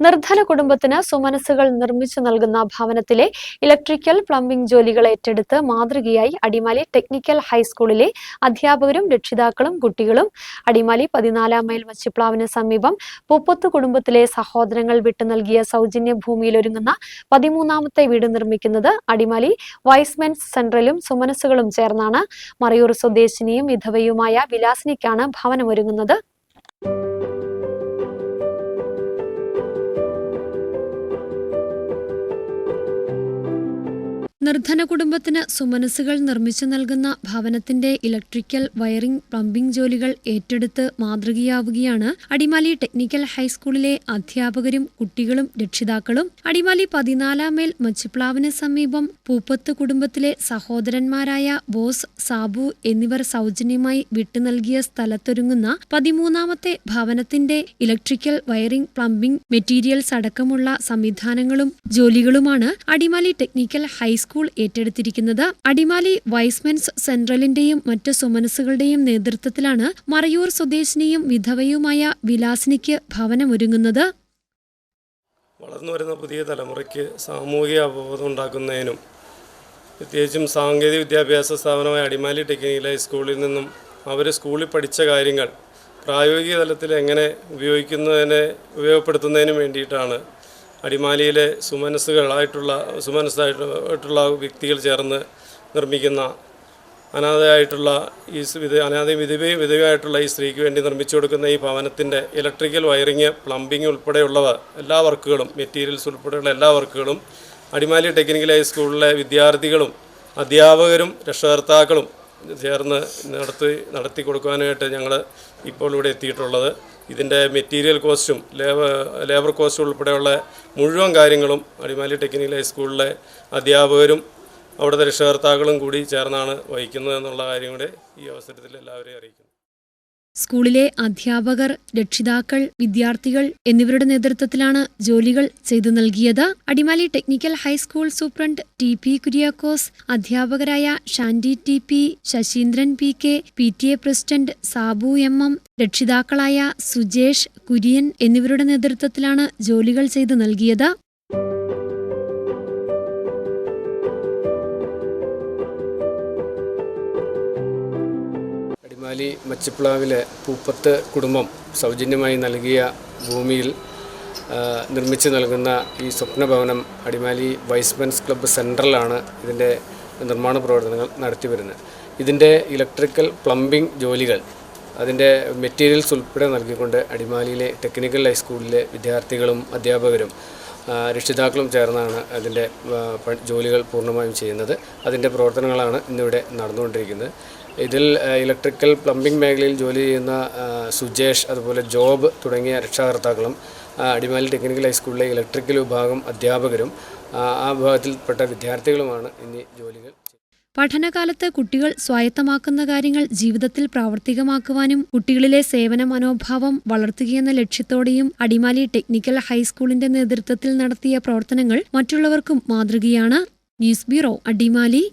നിർധന കുടുംബത്തിന് സുമനസ്സുകൾ നിർമ്മിച്ചു നൽകുന്ന ഭവനത്തിലെ ഇലക്ട്രിക്കൽ പ്ലംബിംഗ് ജോലികൾ ഏറ്റെടുത്ത് മാതൃകയായി അടിമാലി ടെക്നിക്കൽ ഹൈസ്കൂളിലെ അധ്യാപകരും രക്ഷിതാക്കളും കുട്ടികളും അടിമാലി പതിനാലാം മൈൽ വച്ചിപ്ലാവിന് സമീപം പൂപ്പത്ത് കുടുംബത്തിലെ സഹോദരങ്ങൾ വിട്ടു നൽകിയ സൗജന്യ ഭൂമിയിൽ ഒരുങ്ങുന്ന പതിമൂന്നാമത്തെ വീട് നിർമ്മിക്കുന്നത് അടിമാലി വൈസ്മെൻസ് സെൻട്രലും സുമനസ്സുകളും ചേർന്നാണ്. മറയൂർ സ്വദേശിനിയും വിധവയുമായ വിലാസിനിക്കാണ് ഭവനമൊരുങ്ങുന്നത്. നിർധന കുടുംബത്തിന് സുമനസ്സുകൾ നിർമ്മിച്ചു നൽകുന്ന ഭവനത്തിന്റെ ഇലക്ട്രിക്കൽ വയറിംഗ് പ്ലംബിംഗ് ജോലികൾ ഏറ്റെടുത്ത് മാതൃകയാവുകയാണ് അടിമാലി ടെക്നിക്കൽ ഹൈസ്കൂളിലെ അധ്യാപകരും കുട്ടികളും രക്ഷിതാക്കളും. അടിമാലി പതിനാലാം മേൽ മച്ചുപ്ലാവിന് സമീപം പൂപ്പത്ത് കുടുംബത്തിലെ സഹോദരന്മാരായ ബോസ് സാബു എന്നിവർ സൗജന്യമായി വിട്ടു നൽകിയ സ്ഥലത്തൊരുങ്ങുന്ന പതിമൂന്നാമത്തെ ഭവനത്തിന്റെ ഇലക്ട്രിക്കൽ വയറിംഗ് പ്ലംബിംഗ് മെറ്റീരിയൽസ് അടക്കമുള്ള സംവിധാനങ്ങളും ജോലികളുമാണ് അടിമാലി ടെക്നിക്കൽ ഹൈസ്കൂൾ ഏറ്റെടുത്തിരിക്കുന്നത് അടിമാലി വൈസ്മെൻസ് സെൻട്രലിന്റെയും മറ്റ് സുമനസുകളുടെയും നേതൃത്വത്തിലാണ് മറയൂർ സ്വദേശിനിയും വിധവയുമായ വിലാസിനിക്ക് ഭവനമൊരുങ്ങുന്നത്. വളർന്നു വരുന്ന പുതിയ തലമുറയ്ക്ക് സാമൂഹിക അവബോധം ഉണ്ടാക്കുന്നതിനും പ്രത്യേകിച്ചും സാങ്കേതിക വിദ്യാഭ്യാസ സ്ഥാപനമായ അടിമാലി ടെക്നിക്കൽ ഹൈസ്കൂളിൽ നിന്നും അവർ സ്കൂളിൽ പഠിച്ച കാര്യങ്ങൾ പ്രായോഗിക തലത്തിൽ എങ്ങനെ ഉപയോഗിക്കുന്നതിനെ ഉപയോഗപ്പെടുത്തുന്നതിനും വേണ്ടിയിട്ടാണ് അടിമാലിയിലെ സുമനസ്സുകളായിട്ടുള്ള സുമനസ്സായിട്ടുള്ള വ്യക്തികൾ ചേർന്ന് നിർമ്മിക്കുന്ന അനാഥയായിട്ടുള്ള ഈ വിധ അനാഥ വിധവയും വിധവയായിട്ടുള്ള ഈ സ്ത്രീക്ക് വേണ്ടി നിർമ്മിച്ചു കൊടുക്കുന്ന ഈ ഭവനത്തിന്റെ ഇലക്ട്രിക്കൽ വയറിങ് പ്ലംബിംഗ് ഉൾപ്പെടെയുള്ളവ എല്ലാ വർക്കുകളും മെറ്റീരിയൽസ് ഉൾപ്പെടെയുള്ള എല്ലാ വർക്കുകളും അടിമാലി ടെക്നിക്കൽ ഹൈസ്കൂളിലെ വിദ്യാർത്ഥികളും അധ്യാപകരും രക്ഷകർത്താക്കളും ചേർന്ന് നടത്തി നടത്തി കൊടുക്കുവാനായിട്ട് ഞങ്ങൾ ഇപ്പോൾ ഇവിടെ എത്തിയിട്ടുള്ളത്. ഇതിന്റെ മെറ്റീരിയൽ കോസ്റ്റും ലേബർ ലേബർ കോസ്റ്റും ഉൾപ്പെടെയുള്ള മുഴുവൻ കാര്യങ്ങളും അടിമാലി ടെക്നിക്കൽ ഹൈസ്കൂളിലെ അധ്യാപകരും അവിടുത്തെ രക്ഷകർത്താക്കളും കൂടി ചേർന്നാണ് വഹിക്കുന്നത് എന്നുള്ള കാര്യം കൂടെ ഈ അവസരത്തിൽ എല്ലാവരെയും അറിയിക്കുന്നു. സ്കൂളിലെ അധ്യാപകർ രക്ഷിതാക്കൾ വിദ്യാർത്ഥികൾ എന്നിവരുടെ നേതൃത്വത്തിലാണ് ജോലികൾ ചെയ്തു നൽകിയത്. Adimali technical high school superintendent T P Kuriakose അധ്യാപകരായ Shandy T P Sasindran P K P T A president Sabu M M രക്ഷിതാക്കളായ Sujesh Kurian എന്നിവരുടെ നേതൃത്വത്തിലാണ് ജോലികൾ ചെയ്തു നൽകിയത്. അടിമാലി മച്ചിപ്ലാവിലെ പൂപ്പത്ത് കുടുംബം സൗജന്യമായി നൽകിയ ഭൂമിയിൽ നിർമ്മിച്ചു നൽകുന്ന ഈ സ്വപ്നഭവനം അടിമാലി വൈസ്മെൻസ് ക്ലബ്ബ് സെൻട്രലാണ് ഇതിന്റെ നിർമ്മാണ പ്രവർത്തനങ്ങൾ നടത്തി വരുന്നത്. ഇതിന്റെ ഇലക്ട്രിക്കൽ പ്ലംബിംഗ് ജോലികൾ അതിന്റെ മെറ്റീരിയൽസ് ഉൾപ്പെടെ നൽകിക്കൊണ്ട് അടിമാലിയിലെ ടെക്നിക്കൽ ഹൈസ്കൂളിലെ വിദ്യാർത്ഥികളും അധ്യാപകരും രക്ഷിതാക്കളും ചേർന്നാണ് അതിന്റെ ജോലികൾ പൂർണമായും ചെയ്യുന്നത്. അതിന്റെ പ്രവർത്തനങ്ങളാണ് ഇന്നിവിടെ നടന്നുകൊണ്ടിരിക്കുന്നത്. ഇതിൽ ഇലക്ട്രിക്കൽ പ്ലംബിംഗ് മേഖലയിൽ ജോലി ചെയ്യുന്ന സുജേഷ് അതുപോലെ ജോബ് തുടങ്ങിയ രക്ഷാകർത്താക്കളും അടിമാലി ടെക്നിക്കൽ ഹൈസ്കൂളിലെ ഇലക്ട്രിക്കൽ വിഭാഗം അധ്യാപകരും ആ, വിഭാഗത്തിൽപ്പെട്ട വിദ്യാർത്ഥികളുമാണ് ഇനി ജോലികൾ പഠനകാലത്ത് കുട്ടികൾ സ്വായത്തമാക്കുന്ന കാര്യങ്ങൾ ജീവിതത്തിൽ പ്രാവർത്തികമാക്കുവാനും കുട്ടികളിലെ സേവന മനോഭാവം വളർത്തുകയെന്ന ലക്ഷ്യത്തോടെയും അടിമാലി ടെക്നിക്കൽ ഹൈസ്കൂളിന്റെ നേതൃത്വത്തിൽ നടത്തിയ പ്രവർത്തനങ്ങൾ മറ്റുള്ളവർക്കും മാതൃകയാണ്. News bureau Adimali.